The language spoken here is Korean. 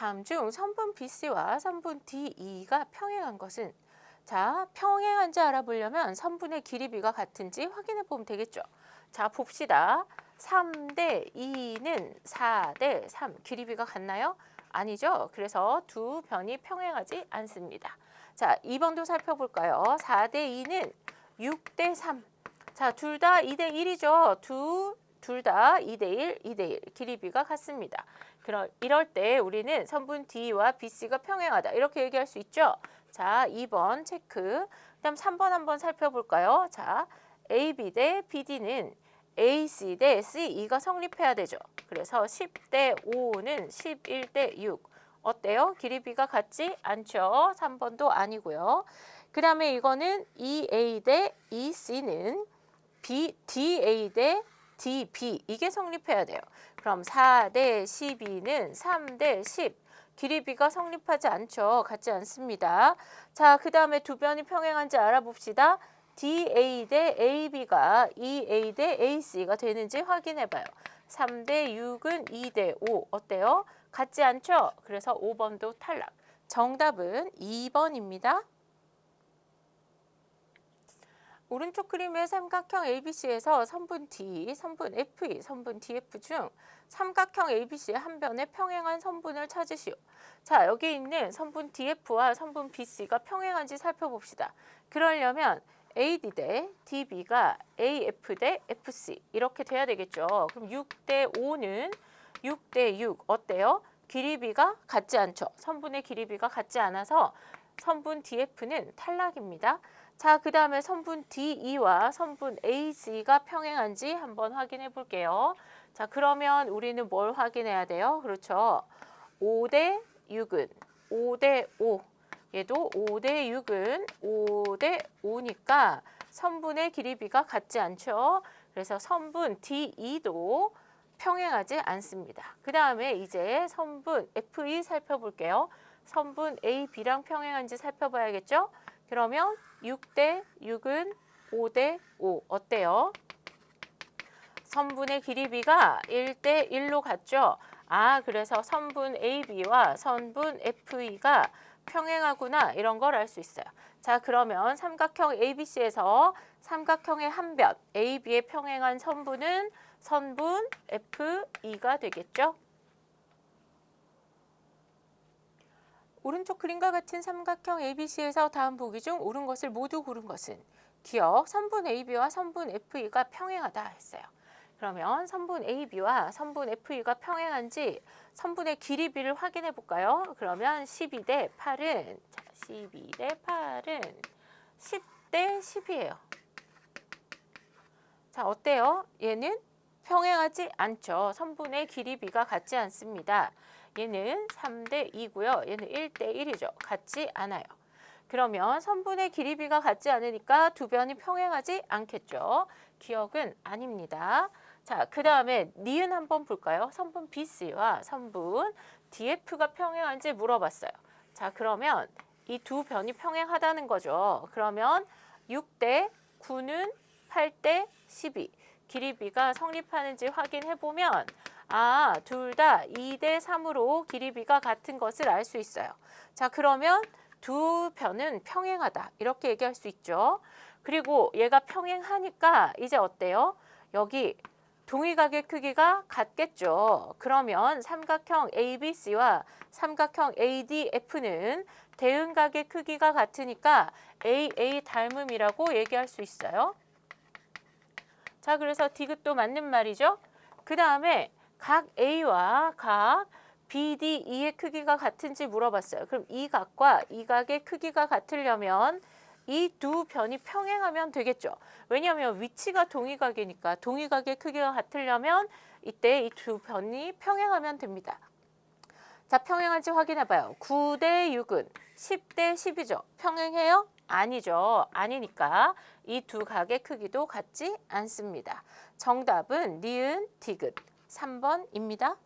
다음 중 선분 BC와 선분 DE가 평행한 것은 자, 평행한지 알아보려면 선분의 길이 비가 같은지 확인해 보면 되겠죠. 자, 봅시다. 3대 2는 4대 3. 길이 비가 같나요? 아니죠. 그래서 두 변이 평행하지 않습니다. 자, 2번도 살펴볼까요? 4대 2는 6대 3. 자, 둘 다 2대 1이죠. 두, 둘 다 2대 1, 2대 1. 길이 비가 같습니다. 그럴, 이럴 때 우리는 선분 D와 BC가 평행하다. 이렇게 얘기할 수 있죠. 자, 2번 체크. 그다음 3번 한번 살펴볼까요? 자, AB 대 BD는 AC 대 CE가 성립해야 되죠. 그래서 10대 5는 11대 6. 어때요? 길이 비가 같지 않죠? 3번도 아니고요. 그 다음에 이거는 EA 대 EC는 B, DA 대 DB 이게 성립해야 돼요. 그럼 4대 12는 3대 10. 길이 비가 성립하지 않죠. 같지 않습니다. 자, 그 다음에 두 변이 평행한지 알아봅시다. DA 대 AB가 EA 대 AC가 되는지 확인해 봐요. 3대 6은 2대 5. 어때요? 같지 않죠? 그래서 5번도 탈락. 정답은 2번입니다. 오른쪽 그림의 삼각형 ABC에서 선분 D, 선분 FE, 선분 DF 중 삼각형 ABC의 한 변에 평행한 선분을 찾으시오. 자, 여기 있는 선분 DF와 선분 BC가 평행한지 살펴봅시다. 그러려면 AD 대 DB가 AF 대 FC 이렇게 돼야 되겠죠. 그럼 6 대 5는 6 대 6 어때요? 길이비가 같지 않죠. 선분의 길이비가 같지 않아서 선분 DF는 탈락입니다. 자, 그 다음에 선분 DE와 선분 AC가 평행한지 한번 확인해 볼게요. 자, 그러면 우리는 뭘 확인해야 돼요? 그렇죠. 5대 6은 5대 5. 얘도 5대 6은 5대 5니까 선분의 길이비가 같지 않죠. 그래서 선분 DE도 평행하지 않습니다. 그 다음에 이제 선분 FE 살펴볼게요. 선분 AB랑 평행한지 살펴봐야겠죠? 그러면 6대 6은 5대 5 어때요? 선분의 길이비가 1대 1로 같죠? 아, 그래서 선분 AB와 선분 FE가 평행하구나 이런 걸 알 수 있어요. 자, 그러면 삼각형 ABC에서 삼각형의 한 변 AB에 평행한 선분은 선분 FE가 되겠죠? 오른쪽 그림과 같은 삼각형 ABC에서 다음 보기 중 옳은 것을 모두 고른 것은 기억 선분 AB와 선분 FE가 평행하다 했어요. 그러면 선분 AB와 선분 FE가 평행한지 선분의 길이 비를 확인해 볼까요? 그러면 12 대 8은 자, 12 대 8은 10대 10이에요. 자, 어때요? 얘는 평행하지 않죠. 선분의 길이 비가 같지 않습니다. 얘는 3대 2고요. 얘는 1대 1이죠. 같지 않아요. 그러면 선분의 길이비가 같지 않으니까 두 변이 평행하지 않겠죠. 기억은 아닙니다. 자, 그 다음에 니은 한번 볼까요? 선분 BC와 선분 DF가 평행한지 물어봤어요. 자, 그러면 이 두 변이 평행하다는 거죠. 그러면 6대 9는 8대 12. 길이비가 성립하는지 확인해 보면 아, 둘 다 2대 3으로 길이비가 같은 것을 알 수 있어요. 자, 그러면 두 변은 평행하다. 이렇게 얘기할 수 있죠. 그리고 얘가 평행하니까 이제 어때요? 여기 동의각의 크기가 같겠죠. 그러면 삼각형 ABC와 삼각형 ADF는 대응각의 크기가 같으니까 AA 닮음이라고 얘기할 수 있어요. 자, 그래서 디귿도 맞는 말이죠. 그 다음에 각 A와 각 BDE의 크기가 같은지 물어봤어요. 그럼 이 각과 이 각의 크기가 같으려면 이 두 변이 평행하면 되겠죠. 왜냐하면 위치가 동의각이니까 동의각의 크기가 같으려면 이때 이 두 변이 평행하면 됩니다. 자, 평행한지 확인해 봐요. 9대 6은 10대 10이죠. 평행해요? 아니죠. 아니니까 이 두 각의 크기도 같지 않습니다. 정답은 니은 디귿 3번입니다.